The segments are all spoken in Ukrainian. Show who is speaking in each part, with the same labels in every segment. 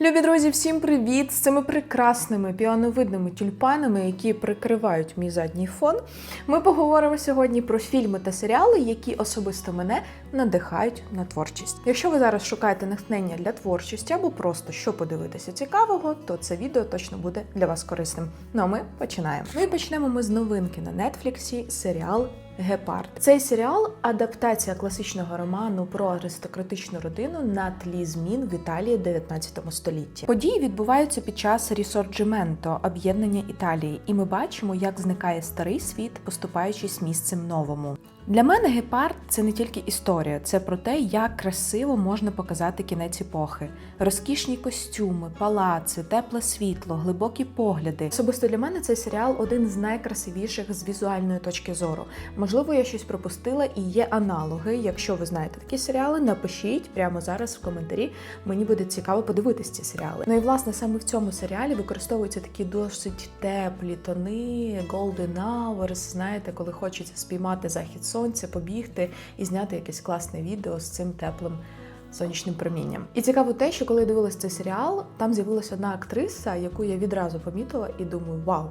Speaker 1: Любі друзі, всім привіт! З цими прекрасними піановидними тюльпанами, які прикривають мій задній фон. Ми поговоримо сьогодні про фільми та серіали, які особисто мене надихають на творчість. Якщо ви зараз шукаєте натхнення для творчості або просто що подивитися цікавого, то це відео точно буде для вас корисним. Ну а ми починаємо. Ну і почнемо ми з новинки на нетфліксі серіал Гепард. Цей серіал адаптація класичного роману про аристократичну родину на тлі змін в Італії 19 столітті. Події відбуваються під час рісорджименто об'єднання Італії, і ми бачимо, як зникає старий світ, поступаючись місцем новому. Для мене гепард це не тільки історія, це про те, як красиво можна показати кінець епохи, розкішні костюми, палаци, тепле світло, глибокі погляди. Особисто для мене цей серіал один з найкрасивіших з візуальної точки зору. Можливо, я щось пропустила і є аналоги. Якщо ви знаєте такі серіали, напишіть прямо зараз в коментарі. Мені буде цікаво подивитись ці серіали. Ну і власне саме в цьому серіалі використовуються такі досить теплі тони, golden hours, знаєте, коли хочеться спіймати захід сонця, побігти і зняти якесь класне відео з цим теплим. Сонячним промінням. І цікаво те, що коли я дивилась цей серіал, там з'явилася одна актриса, яку я відразу помітила, і думаю, вау,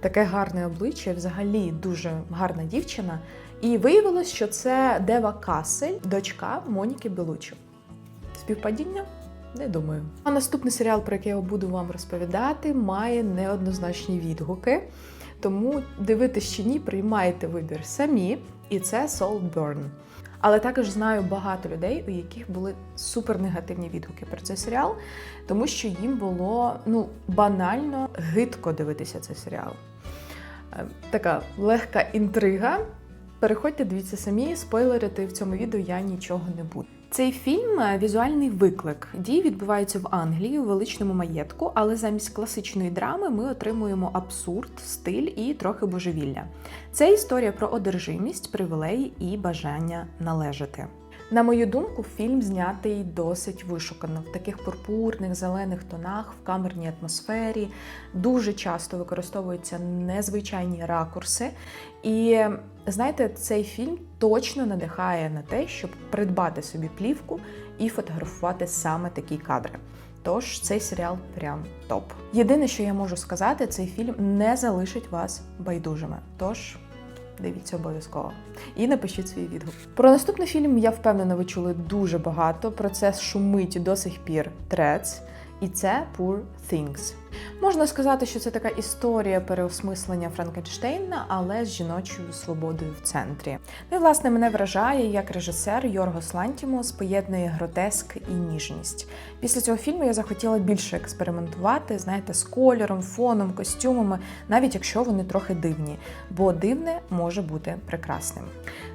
Speaker 1: таке гарне обличчя, взагалі дуже гарна дівчина. І виявилось, що це Дева Касель, дочка Моніки Белучі. Співпадіння? Не думаю. А наступний серіал, про який я буду вам розповідати, має неоднозначні відгуки. Тому дивитись чи ні, приймайте вибір самі, і це Saltburn. Але також знаю багато людей, у яких були супернегативні відгуки про цей серіал, тому що їм було ну банально гидко дивитися цей серіал. Е, Така легка інтрига. Переходьте, дивіться самі, спойлерити в цьому відео я нічого не буду. Цей фільм е, візуальний виклик. Дії відбуваються в Англії у величному маєтку, але замість класичної драми ми отримуємо абсурд, стиль і трохи божевілля. Це історія про одержимість, привілеї і бажання належати. На мою думку, фільм знятий досить вишукано в таких пурпурних зелених тонах, в камерній атмосфері. Дуже часто використовуються незвичайні ракурси. І знаєте, цей фільм точно надихає на те, щоб придбати собі плівку і фотографувати саме такі кадри. Тож цей серіал прям топ. Єдине, що я можу сказати, цей фільм не залишить вас байдужими. Тож дивіться обов'язково і напишіть свій відгук. Про наступний фільм я впевнена, ви чули дуже багато. Про це шумить до сих пір трец, і це Poor Things. Можна сказати, що це така історія переосмислення Франкенштейна, але з жіночою свободою в центрі. Ну і власне мене вражає, як режисер Йоргос Лантімос поєднує гротеск і ніжність. Після цього фільму я захотіла більше експериментувати, знаєте, з кольором, фоном, костюмами, навіть якщо вони трохи дивні, бо дивне може бути прекрасним.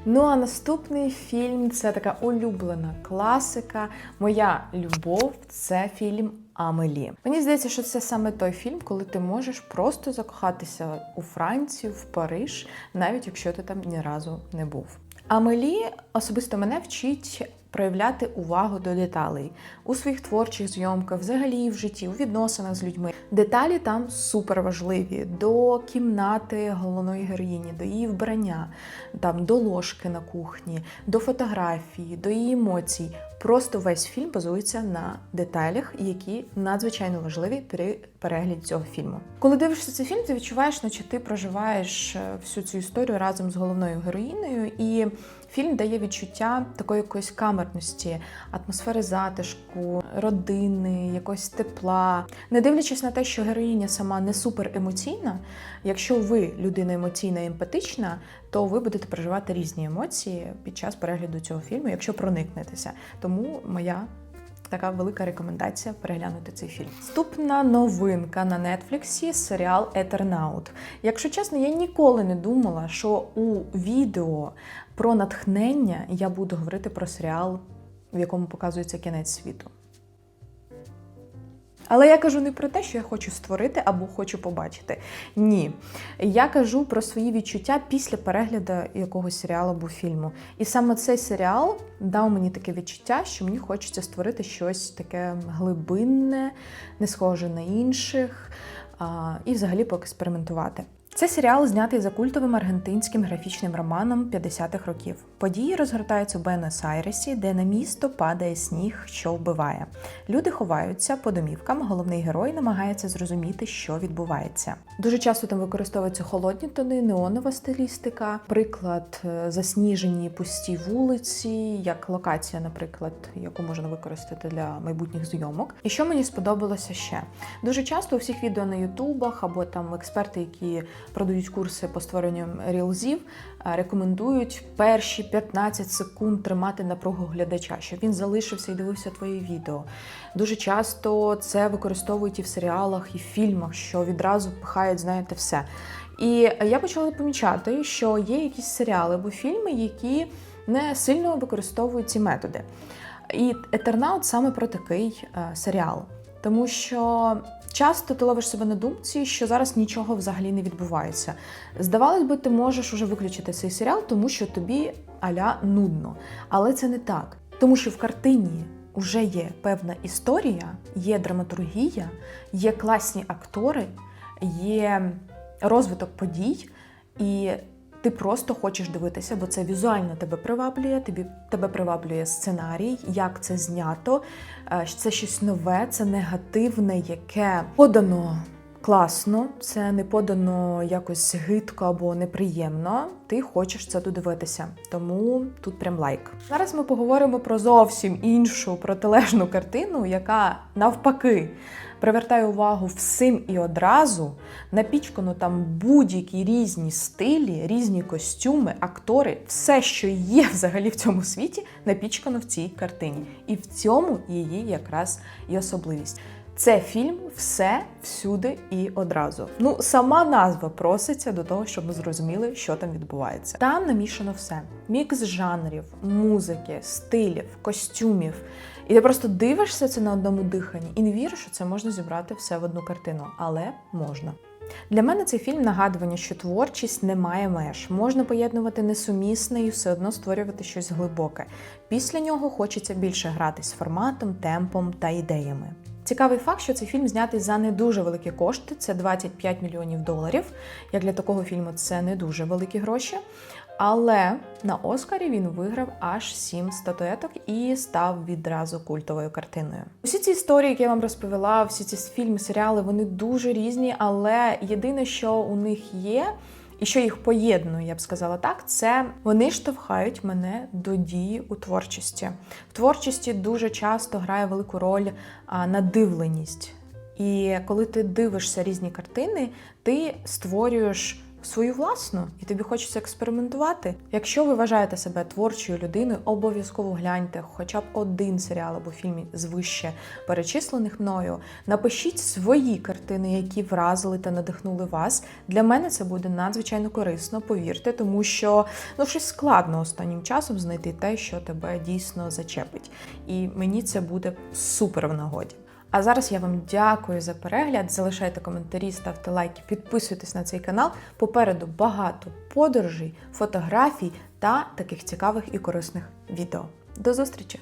Speaker 1: Ну а наступний фільм це така улюблена класика. Моя любов це фільм. Амелі. Мені здається, що це саме той фільм, коли ти можеш просто закохатися у Францію, в Париж, навіть якщо ти там ні разу не був. Амелі особисто мене вчить проявляти увагу до деталей у своїх творчих зйомках, взагалі в житті, у відносинах з людьми. Деталі там супер важливі до кімнати головної героїні, до її вбрання, там до ложки на кухні, до фотографії, до її емоцій. Просто весь фільм базується на деталях, які надзвичайно важливі при перегляді цього фільму. Коли дивишся цей фільм, ти відчуваєш, наче ти проживаєш е, всю цю історію разом з головною героїною, і фільм дає відчуття такої якоїсь камерності, атмосфери затишку, родини, якогось тепла. Не дивлячись на те, що героїня сама не супер емоційна, якщо ви людина емоційна і емпатична, то ви будете переживати різні емоції під час перегляду цього фільму, якщо проникнетеся. Тому моя така велика рекомендація переглянути цей фільм. Наступна новинка на нетфліксі серіал Етернаут. Якщо чесно, я ніколи не думала, що у відео про натхнення я буду говорити про серіал, в якому показується кінець світу. Але я кажу не про те, що я хочу створити або хочу побачити. Ні. Я кажу про свої відчуття після перегляду якогось серіалу або фільму. І саме цей серіал дав мені таке відчуття, що мені хочеться створити щось таке глибинне, не схоже на інших, і взагалі поекспериментувати. Це серіал знятий за культовим аргентинським графічним романом 50-х років. Події розгортаються в Буенос-Айресі, де на місто падає сніг, що вбиває. Люди ховаються по домівкам. Головний герой намагається зрозуміти, що відбувається. Дуже часто там використовуються холодні тони, неонова стилістика, приклад е, засніжені пусті вулиці, як локація, наприклад, яку можна використати для майбутніх зйомок. І що мені сподобалося ще дуже часто у всіх відео на Ютубах або там експерти, які продають курси по створенню рілзів, е, рекомендують перші 15 секунд тримати напругу глядача, щоб він залишився і дивився твоє відео. Дуже часто це використовують і в серіалах, і в фільмах, що відразу пхають, знаєте, все. І я почала помічати, що є якісь серіали або фільми, які не сильно використовують ці методи. І Етернаут саме про такий е, серіал. Тому що часто ти ловиш себе на думці, що зараз нічого взагалі не відбувається. Здавалось би, ти можеш уже виключити цей серіал, тому що тобі аля нудно. Але це не так. Тому що в картині вже є певна історія, є драматургія, є класні актори, є розвиток подій, і ти просто хочеш дивитися, бо це візуально тебе приваблює, тобі тебе приваблює сценарій, як це знято. е, Це щось нове, це негативне, яке подано класно, це не подано якось гидко або неприємно. Ти хочеш це додивитися, тому тут прям лайк. Зараз ми поговоримо про зовсім іншу протилежну картину, яка навпаки привертає увагу всім і одразу. Напічкано там будь-які різні стилі, різні костюми, актори, все, що є взагалі в цьому світі, напічкано в цій картині. І в цьому її якраз і особливість. Це фільм все всюди і одразу. Ну, сама назва проситься до того, щоб ми зрозуміли, що там відбувається. Там намішано все: мікс жанрів, музики, стилів, костюмів. І ти просто дивишся це на одному диханні і не віриш, що це можна зібрати все в одну картину, але можна. Для мене цей фільм нагадування, що творчість не має меж. Можна поєднувати несумісне і все одно створювати щось глибоке. Після нього хочеться більше грати з форматом, темпом та ідеями. Цікавий факт, що цей фільм знятий за не дуже великі кошти, це 25 мільйонів доларів. Як для такого фільму це не дуже великі гроші. Але на Оскарі він виграв аж сім статуеток і став відразу культовою картиною. Усі ці історії, які я вам розповіла, всі ці фільми, серіали, вони дуже різні, але єдине, що у них є. І що їх поєднує, я б сказала так, це вони штовхають мене до дії у творчості. В творчості дуже часто грає велику роль надивленість. І коли ти дивишся різні картини, ти створюєш свою власну, і тобі хочеться експериментувати. Якщо ви вважаєте себе творчою людиною, обов'язково гляньте хоча б один серіал або фільм з вище перечислених мною. Напишіть свої картини, які вразили та надихнули вас. Для мене це буде надзвичайно корисно, повірте, тому що ну щось складно останнім часом знайти те, що тебе дійсно зачепить. І мені це буде супер в нагоді. А зараз я вам дякую за перегляд. Залишайте коментарі, ставте лайки, підписуйтесь на цей канал. Попереду багато подорожей, фотографій та таких цікавих і корисних відео. До зустрічі!